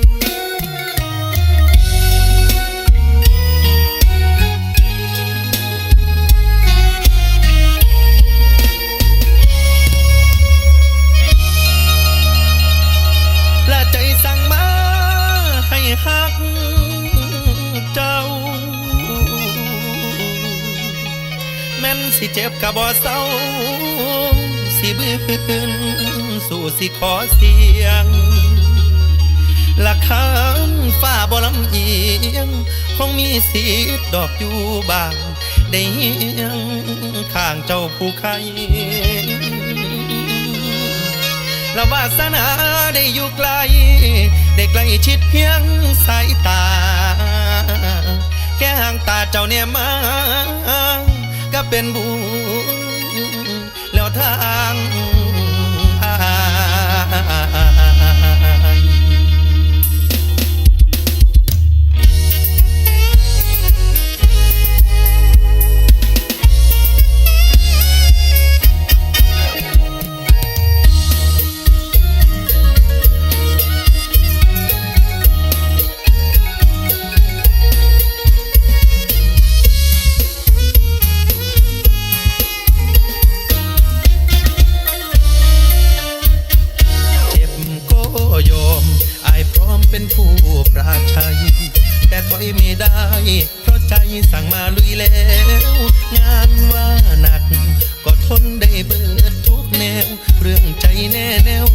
และใจสั่งมาให้ฮักเจ้า แม่นสิเจ็บกะบ่เศร้า สิบืนสู่สิขอเสียง ละคันฟ้าบ่ลำเอียง คงมีสิทธิ์ดอกอยู่บาง ได้เฮียงข้างเจ้าผู้ใครละวาสนาได้อยู่ไกล ได้ใกลชิดเพียงสายตา แค่ห่างตาเจ้าเนี่ยมา ก็เป็นบุญแล้วทาง เป็นผู้ปราชัย แต่ถอยไม่ได้ เพราะใจสั่งมาลุยแล้ว งานว่าหนัก ก็ทนได้เบิดทุกแนว เรื่องใจแน่แนว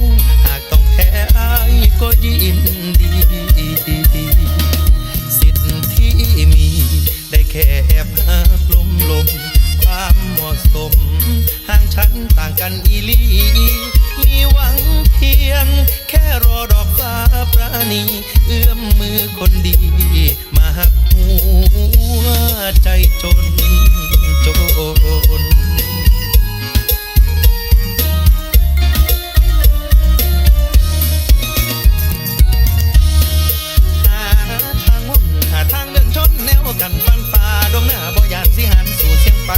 หากต้องแพ้อายก็ยินดี สิทธิ์ที่มี ได้แค่พักลมลม ความเหมาะสม ห่างฉันต่างกันอีลี หวังเพียง แค่รอดอกฟ้าปราณี เอื้อมมือคนดี มาหักหัวใจจนจนหาทางมุ่นหาทางเดินชนแนวกันฟันฝ่าดวงหน้าบ่ยานสิหันสู่เสียงไป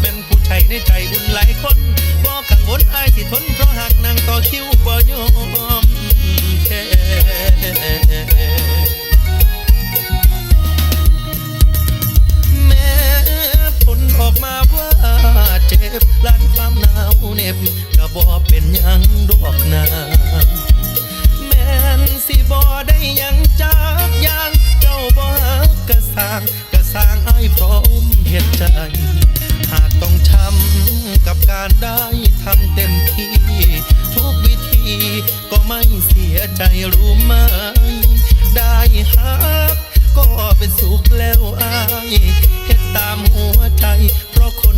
เป็นผู้ใช้ในใจบุญหลายคนบ่กังวลอายสิทนเพราะหักนา งต่อ ไม่เสียใจรู้ไหม ได้ฮักก็เป็นสุขแล้วอายเฮ็ดตามหัวใจ เพราะคน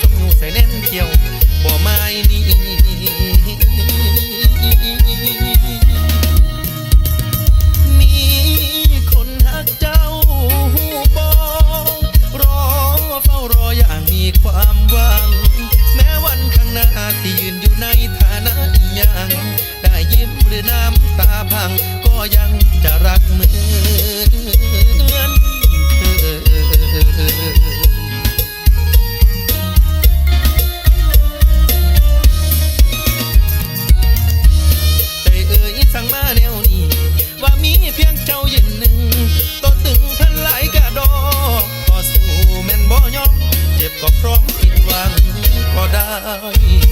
สมอยู่ใส่เน้นเกี่ยวบ่ไม้นี่ ก็พร้อมผิดหวังก็ได้